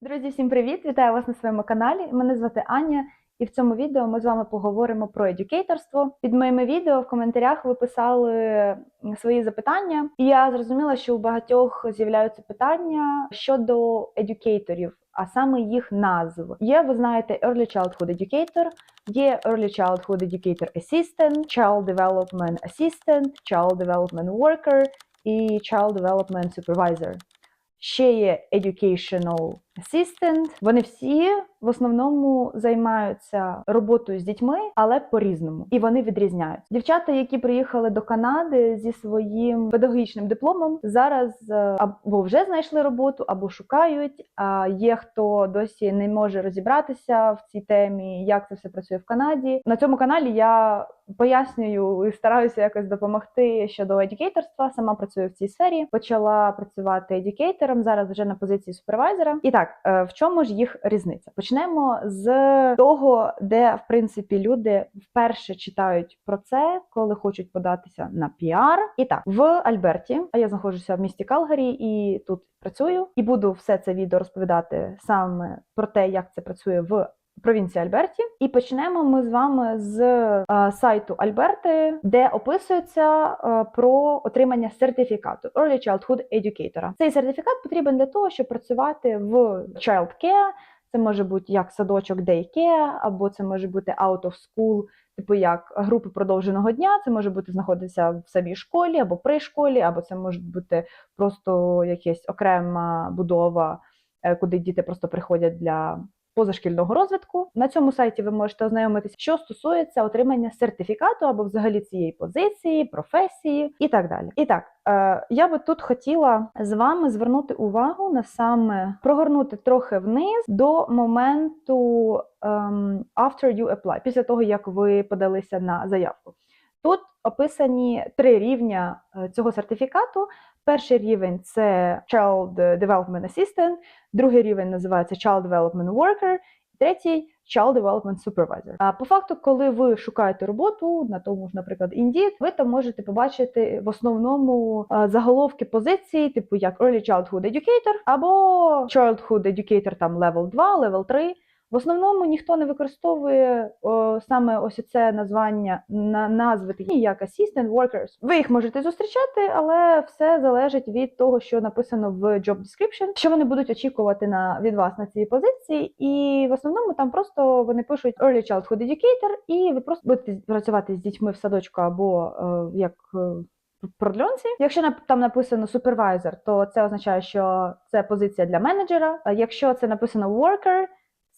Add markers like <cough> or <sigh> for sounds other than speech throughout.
Друзі, всім привіт! Вітаю вас на своєму каналі. Мене звати Аня, і в цьому відео ми з вами поговоримо про едюкейторство. Під моїми відео в коментарях ви писали свої запитання, і я зрозуміла, що у багатьох з'являються питання щодо едюкейторів, а саме їх назв. Є, ви знаєте, Early Childhood Educator, є Early Childhood Educator Assistant, Child Development Assistant, Child Development Worker і Child Development Supervisor. Ще є Educational Assistant. Вони всі в основному займаються роботою з дітьми, але по-різному. І вони відрізняються. Дівчата, які приїхали до Канади зі своїм педагогічним дипломом, зараз е, або вже знайшли роботу, або шукають. А є хто досі не може розібратися в цій темі, як це все працює в Канаді. На цьому каналі я пояснюю і стараюся якось допомогти щодо едюкейторства. Сама працюю в цій сфері. Почала працювати едюкейтором, зараз вже на позиції супервайзера. І так, е, в чому ж їх різниця? Почнемо з того, де в принципі люди вперше читають про це, коли хочуть податися на піар. І так, в Альберті, а я знаходжуся в місті Калгарі і тут працюю, і буду все це відео розповідати саме про те, як це працює в провінції Альберті. І почнемо ми з вами з е, сайту Альберти, де описується е, про отримання сертифікату Early Childhood Educator. Цей сертифікат потрібен для того, щоб працювати в Child Care. Це може бути як садочок Daycare, або це може бути out of school, типу як групи продовженого дня. Це може бути знаходитися в самій школі або при школі, або це може бути просто якась окрема будова, е, куди діти просто приходять для позашкільного розвитку. На цьому сайті ви можете ознайомитися, що стосується отримання сертифікату або взагалі цієї позиції, професії і так далі. І так, е, я би тут хотіла з вами звернути увагу на саме прогорнути трохи вниз до моменту ем, after you apply, після того як ви подалися на заявку. Тут описані три рівня е, цього сертифікату. Перший рівень це Child Development Assistant, другий рівень називається Child Development Worker, третій Child Development Supervisor. А по факту, коли ви шукаєте роботу на тому ж, наприклад, Indeed, ви там можете побачити в основному заголовки позицій, типу як Early Childhood Educator або Childhood Educator там Level 2, Level 3. В основному ніхто не використовує о, саме ось це названня на назви такі як assistant workers. Ви їх можете зустрічати, але все залежить від того, що написано в job description, що вони будуть очікувати на від вас на цій позиції. І в основному там просто вони пишуть early childhood educator, і ви просто будете працювати з дітьми в садочку або е, як. е, продльонці. Якщо там написано супервайзер, то це означає, що це позиція для менеджера. А Якщо це написано worker,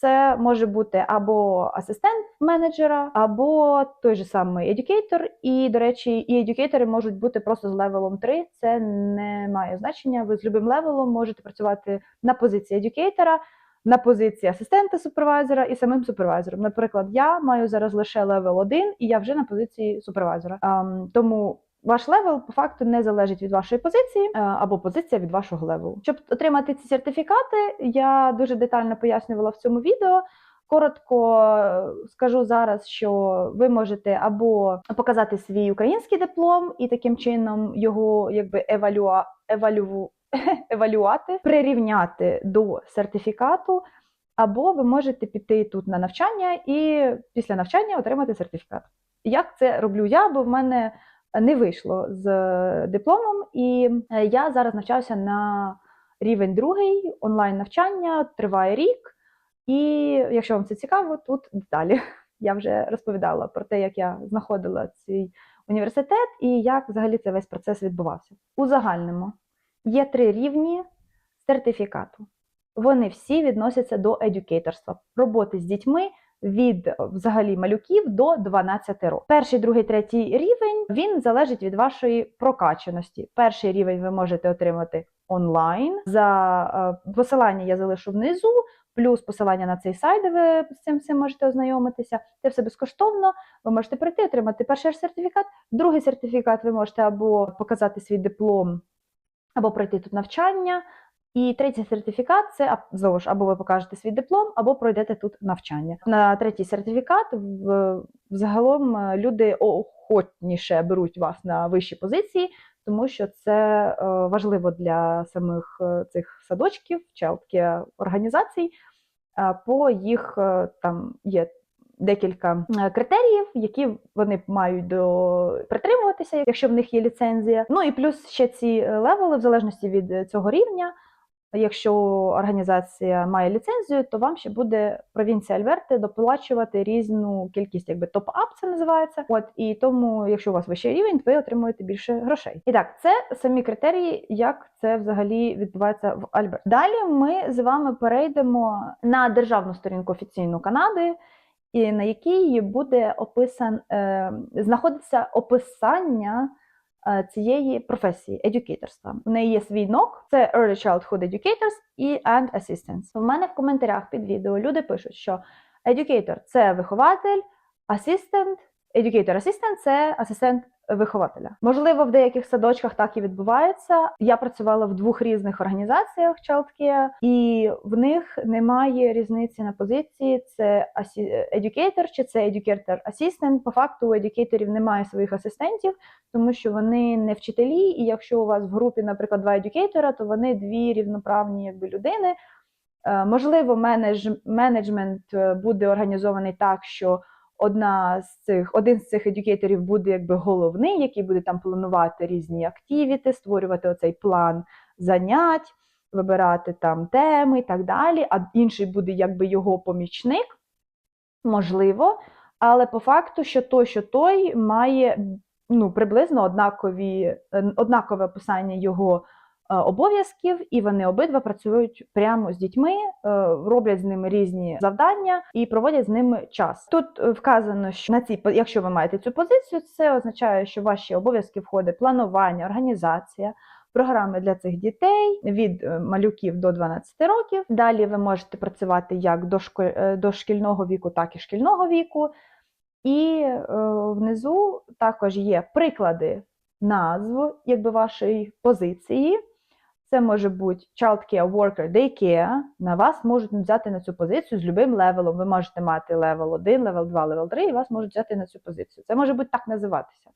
це може бути або асистент менеджера, або той же самий едюкейтор. І, до речі, і едюкейтори можуть бути просто з левелом 3. Це не має значення. Ви з любим левелом можете працювати на позиції едюкейтора, на позиції асистента супервайзера і самим супервайзером. Наприклад, я маю зараз лише левел 1, і я вже на позиції супервайзера. Ем, тому ваш левел по факту не залежить від вашої позиції е, або позиція від вашого левелу. Щоб отримати ці сертифікати, я дуже детально пояснювала в цьому відео. Коротко е, скажу зараз, що ви можете або показати свій український диплом і таким чином його якби евалюа, евалюву, <laughs> евалюати, прирівняти до сертифікату, або ви можете піти тут на навчання і після навчання отримати сертифікат. Як це роблю я? Бо в мене не вийшло з е, дипломом, і е, я зараз навчаюся на рівень другий онлайн навчання, триває рік. І якщо вам це цікаво, тут деталі. <laughs> Я вже розповідала про те, як я знаходила цей університет і як взагалі цей весь процес відбувався. У загальному є три рівні сертифікату. Вони всі відносяться до едюкейторства, роботи з дітьми від е, взагалі малюків до 12 років. Перший, другий, третій рівень він залежить від вашої прокачаності. Перший рівень ви можете отримати онлайн. За е, посилання я залишу внизу, плюс посилання на цей сайт, де ви з цим всім можете ознайомитися. Це все безкоштовно. Ви можете прийти, отримати перший сертифікат. Другий сертифікат ви можете або показати свій диплом, або пройти тут навчання. І третій сертифікат це знову ж або ви покажете свій диплом, або пройдете тут навчання. На третій сертифікат взагалом е, люди охотніше беруть вас на вищі позиції, тому що це е, важливо для самих е, цих садочків, childcare організацій. По їх там є декілька критеріїв, які вони мають до притримуватися, якщо в них є ліцензія. Ну і плюс ще ці левели, в залежності від цього рівня. Якщо організація має ліцензію, то вам ще буде провінція Альберти доплачувати різну кількість, якби топ-ап це називається. От і тому, якщо у вас вищий рівень, ви отримуєте більше грошей. І так, це самі критерії, як це взагалі відбувається в Альберт. Далі ми з вами перейдемо на державну сторінку офіційну Канади. І на якій буде описан, е, знаходиться описання цієї професії едюкейторства. У неї є свій нок, це Early Childhood Educators і And Assistants. У мене в коментарях під відео люди пишуть, що едюкейтор – це вихователь, асистент, едюкейтор-асистент – це асистент вихователя. Можливо, в деяких садочках так і відбувається. Я працювала в двох різних організаціях childcare, і в них немає різниці на позиції: це educator чи це educator assistant. По факту у едюкейторів немає своїх асистентів, тому що вони не вчителі. І якщо у вас в групі, наприклад, два едюкейтора, то вони дві рівноправні якби людини. Е, Можливо, менедж, менеджмент е, буде організований так, що одна з цих, один з цих едюкейторів буде якби головний, який буде там планувати різні активіти, створювати оцей план занять, вибирати там теми і так далі. А інший буде якби його помічник, можливо. Але по факту, що той, що той має ну, приблизно однакові, е, однакове описання його обов'язків, і вони обидва працюють прямо з дітьми, е, роблять з ними різні завдання і проводять з ними час. Тут е, вказано, що на цій якщо ви маєте цю позицію, це означає, що ваші обов'язки входить планування, організація. Програми для цих дітей від е, малюків до 12 років. Далі ви можете працювати як е, дошкільного віку, так і шкільного віку. І е, внизу також є приклади назв якби вашої позиції. Це може бути Child Care Worker Daycare. На вас можуть взяти на цю позицію з любим левелом. Ви можете мати левел 1, левел 2, левел 3, і вас можуть взяти на цю позицію. Це може бути так називатися.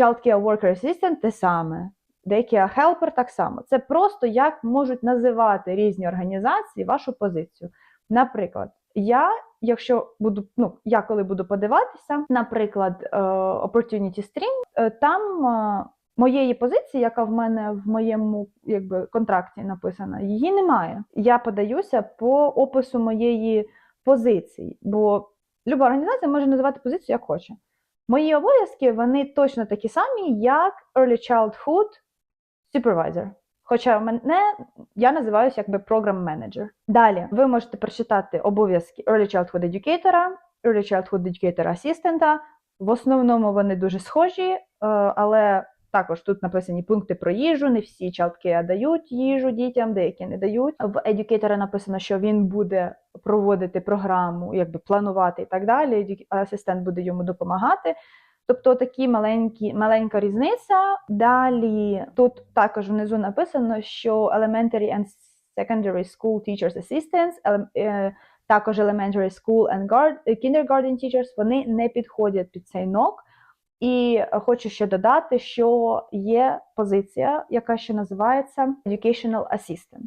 Child Care Worker Assistant те саме. Daycare Helper так само. Це просто як можуть називати різні організації вашу позицію. Наприклад, я, якщо буду, ну, я коли буду подиватися, наприклад, е, Opportunity Stream, е, там е, моєї позиції, яка в мене в моєму якби, контракті написана, її немає. Я подаюся по опису моєї позиції, бо люба організація може називати позицію як хоче. Мої обов'язки вони точно такі самі, як Early Childhood Supervisor. Хоча мене я називаюся якби програм менеджер. Далі ви можете прочитати обов'язки Early Childhood Educator, Early Childhood Educator Assistant. В основному вони дуже схожі, е, але також тут написані пункти про їжу. Не всі чалтки дають їжу дітям, деякі не дають. В Educator написано, що він буде проводити програму, якби планувати і так далі. Асистент буде йому допомагати. Тобто такі маленькі, маленька різниця. Далі тут також внизу написано, що Elementary and Secondary School Teachers Assistants, е, також Elementary School and Kindergarten Teachers, вони не підходять під цей нок. І хочу ще додати, що є позиція, яка ще називається Educational Assistant.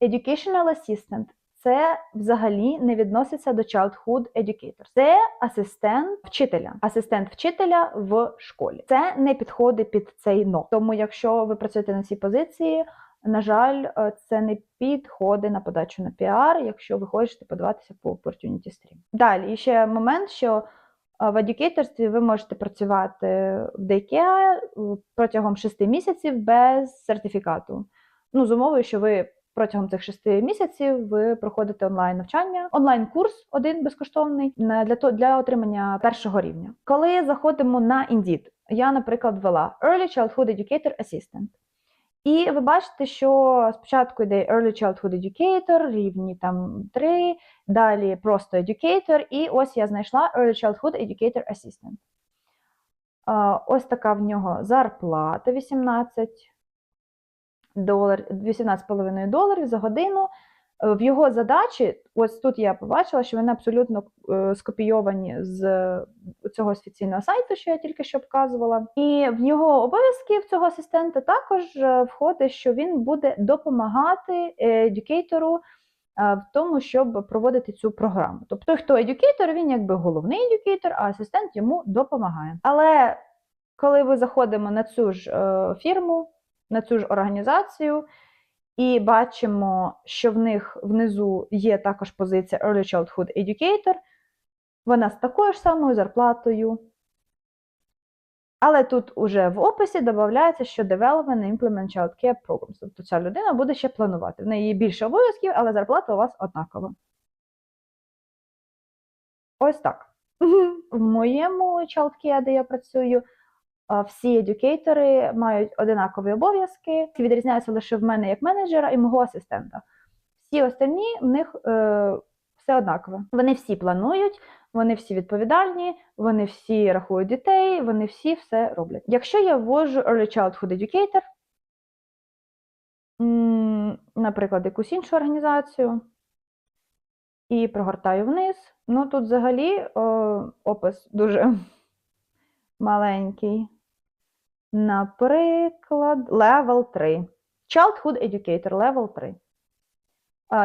Educational Assistant це взагалі не відноситься до childhood educator. Це асистент вчителя, асистент вчителя в школі. Це не підходить під цей НО. Тому, якщо ви працюєте на цій позиції, на жаль, е, це не підходить на подачу на піар, якщо ви хочете подаватися по Opportunity Stream. Далі ще момент, що в едюкейторстві ви можете працювати в daycare е, протягом 6 місяців без сертифікату. Ну, з умовою, що ви протягом цих шести місяців ви проходите онлайн навчання, онлайн курс один безкоштовний для то для отримання першого рівня. Коли заходимо на Indeed, я, наприклад, ввела Early Childhood Educator Assistant. І ви бачите, що спочатку йде Early Childhood Educator, рівні там 3, далі просто Educator, і ось я знайшла Early Childhood Educator Assistant. Ось така в нього зарплата 18 долар, 18,5 доларів за годину. Е, В його задачі, ось тут я побачила, що вони абсолютно е, скопійовані з е, цього офіційного сайту, що я тільки що показувала. І в його обов'язки в цього асистента також входить, що він буде допомагати едюкейтору в тому, щоб проводити цю програму. Тобто, хто едюкейтор, він якби головний едюкейтор, а асистент йому допомагає. Але коли ви заходимо на цю ж фірму, на цю ж організацію, і бачимо, що в них внизу є також позиція Early Childhood Educator, вона з такою ж самою зарплатою. Але тут уже в описі додається, що Development and Implement Child Care Programs. Тобто ця людина буде ще планувати. В неї більше обов'язків, але зарплата у вас однакова. Ось так. <laughs> В моєму Child Care, де я працюю, всі едюкейтори мають одинакові обов'язки, відрізняються лише в мене як менеджера і мого асистента. Всі остальні в них е, все однакове. Вони всі планують, вони всі відповідальні, вони всі рахують дітей, вони всі все роблять. Якщо я ввожу Early Childhood Educator, наприклад, якусь іншу організацію, і прогортаю вниз, ну тут взагалі е, опис дуже <laughs> маленький. Наприклад, level 3. Childhood Educator level 3.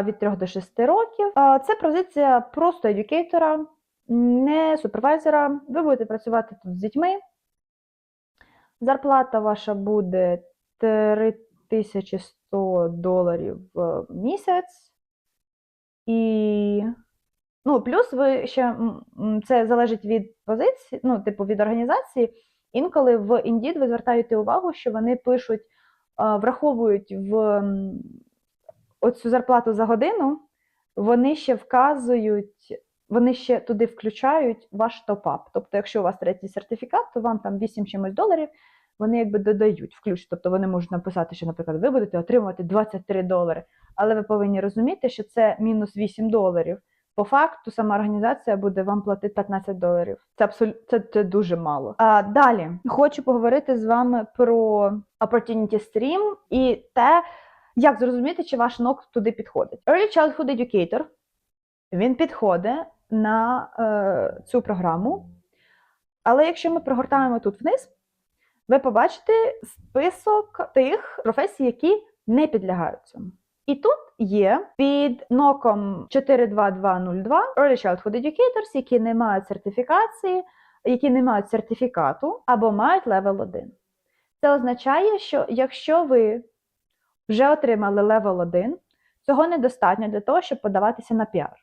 Від 3 до 6 років. Це позиція просто едюкейтора, не супервайзера. Ви будете працювати тут з дітьми. Зарплата ваша буде 3100 доларів в місяць. І ну, плюс ви ще це залежить від позиції, ну, типу, від організації. Інколи в Indeed ви звертаєте увагу, що вони пишуть, враховують в оцю зарплату за годину, вони ще вказують, вони ще туди включають ваш топ-ап. Тобто, якщо у вас третій сертифікат, то вам там 8 чимось доларів, вони якби додають включ. Тобто вони можуть написати, що, наприклад, ви будете отримувати 23 долари, але ви повинні розуміти, що це мінус 8 доларів. По факту сама організація буде вам платити 15 доларів. Це абсолютно це, це дуже мало. А далі хочу поговорити з вами про Opportunity Stream і те, як зрозуміти, чи ваш нок туди підходить. Early Childhood Educator він підходить на е, цю програму. Але якщо ми прогортаємо тут вниз, ви побачите список тих професій, які не підлягають цьому. І тут є під ноком 42202 Early Childhood Educators, які не мають сертифікації, які не мають сертифікату або мають левел 1. Це означає, що якщо ви вже отримали левел 1, цього недостатньо для того, щоб подаватися на піар.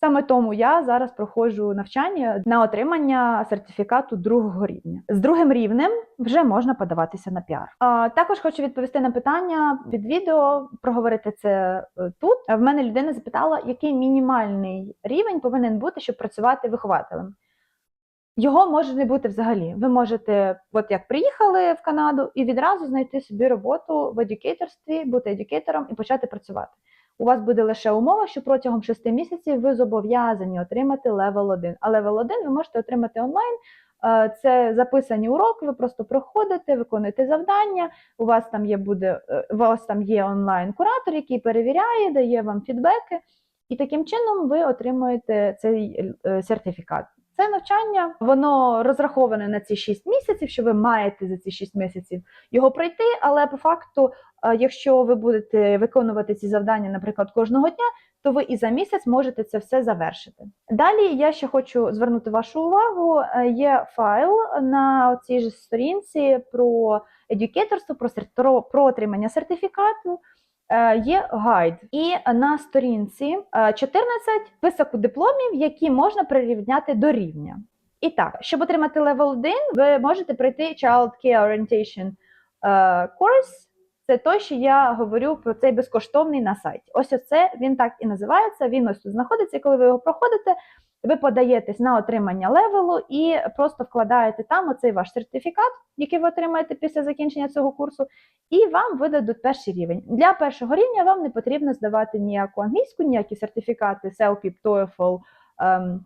Саме тому я зараз проходжу навчання на отримання сертифікату другого рівня. З другим рівнем вже можна подаватися на піар. А, також хочу відповісти на питання під відео, проговорити це е, тут. В мене людина запитала, який мінімальний рівень повинен бути, щоб працювати вихователем. Його може не бути взагалі. Ви можете, от як приїхали в Канаду, і відразу знайти собі роботу в едюкейторстві, бути едюкейтором і почати працювати. У вас буде лише умова, що протягом 6 місяців ви зобов'язані отримати левел 1. А левел 1 ви можете отримати онлайн. Е, Це записані уроки, ви просто проходите, виконуєте завдання. У вас там є буде, е, у вас там є онлайн-куратор, який перевіряє, дає вам фідбеки, і таким чином ви отримуєте цей е, сертифікат. Це навчання, воно розраховане на ці 6 місяців, що ви маєте за ці 6 місяців його пройти, але по факту, е, якщо ви будете виконувати ці завдання, наприклад, кожного дня, то ви і за місяць можете це все завершити. Далі я ще хочу звернути вашу увагу: е, є файл на цій ж сторінці про едюкеторство, про, про отримання сертифікату. Е, Є гайд, і на сторінці е, 14 список дипломів, які можна прирівняти до рівня. І так, щоб отримати level 1, ви можете пройти Child Care Orientation е, Course. Це той, що я говорю про цей безкоштовний на сайті. Ось оце він так і називається. Він ось тут знаходиться. І коли ви його проходите, ви подаєтесь на отримання левелу і просто вкладаєте там оцей ваш сертифікат, який ви отримаєте після закінчення цього курсу, і вам видадуть перший рівень. Для першого рівня вам не потрібно здавати ніяку англійську, ніякі сертифікати, CELPIP, TOEFL ем,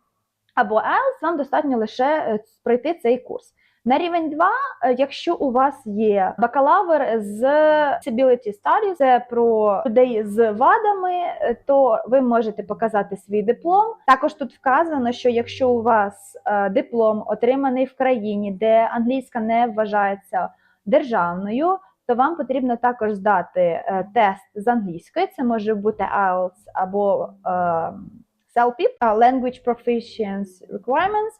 або IELTS, вам достатньо лише е, пройти цей курс. На рівень 2, е, якщо у вас є бакалавр з Disability Studies, це про людей з вадами, е, то ви можете показати свій диплом. Також тут вказано, що якщо у вас е, диплом отриманий в країні, де англійська не вважається державною, то вам потрібно також здати тест з англійської. Це може бути IELTS або CELPIP, е, Language Proficiency Requirements.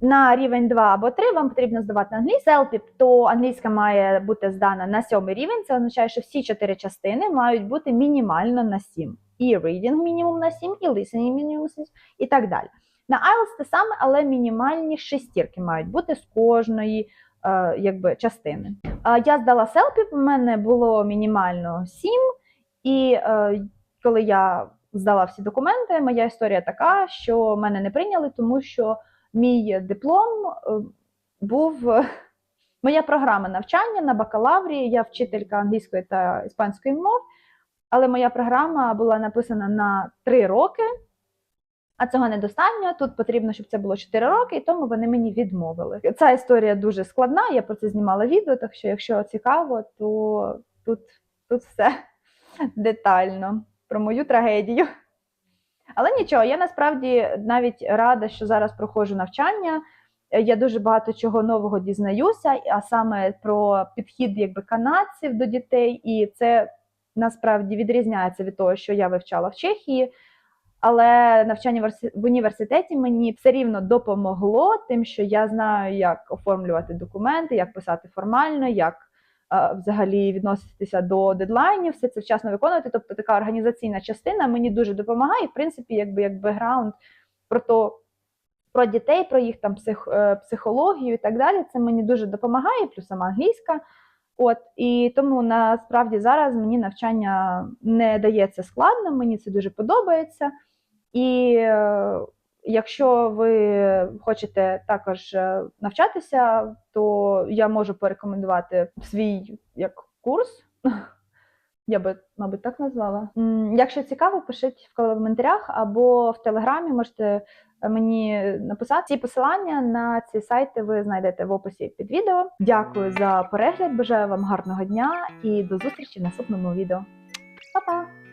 На рівень 2 або 3 вам потрібно здавати англійську. CELPIP, то англійська має бути здана на сьомий рівень. Це означає, що всі чотири частини мають бути мінімально на 7. І reading мінімум на 7, і listening мінімум на 7, і так далі. На IELTS те саме, але мінімальні шестірки мають бути з кожної е, якби, частини. А я здала CELPIP, у мене було мінімально 7, і е, коли я здала всі документи, моя історія така, що мене не прийняли, тому що мій диплом е, був е, моя програма навчання на бакалаврі. Я вчителька англійської та іспанської мов, але моя програма була написана на 3 роки, а цього недостатньо. Тут потрібно, щоб це було 4 роки, і тому вони мені відмовили. Ця історія дуже складна. Я про це знімала відео, так що, якщо цікаво, то тут, тут все детально про мою трагедію. Але нічого, я насправді навіть рада, що зараз проходжу навчання. Я дуже багато чого нового дізнаюся, а саме про підхід якби канадців до дітей, і це насправді відрізняється від того, що я вивчала в Чехії. Але навчання в університеті мені все рівно допомогло, тим, що я знаю, як оформлювати документи, як писати формально, як е, взагалі відноситися до дедлайнів, все це вчасно виконувати. Тобто така організаційна частина мені дуже допомагає. В принципі, якби як бекграунд про то. Про дітей, про їх там псих, е, психологію і так далі. Це мені дуже допомагає, плюс сама англійська. От і тому насправді зараз мені навчання не дається складно, мені це дуже подобається. І е, якщо ви хочете також е, навчатися, то я можу порекомендувати свій як курс. <laughs> Я би, мабуть, так назвала. Якщо цікаво, пишіть в коментарях або в телеграмі можете мені написати. Ці посилання на ці сайти ви знайдете в описі під відео. Дякую за перегляд. Бажаю вам гарного дня і до зустрічі в наступному відео. Па-па!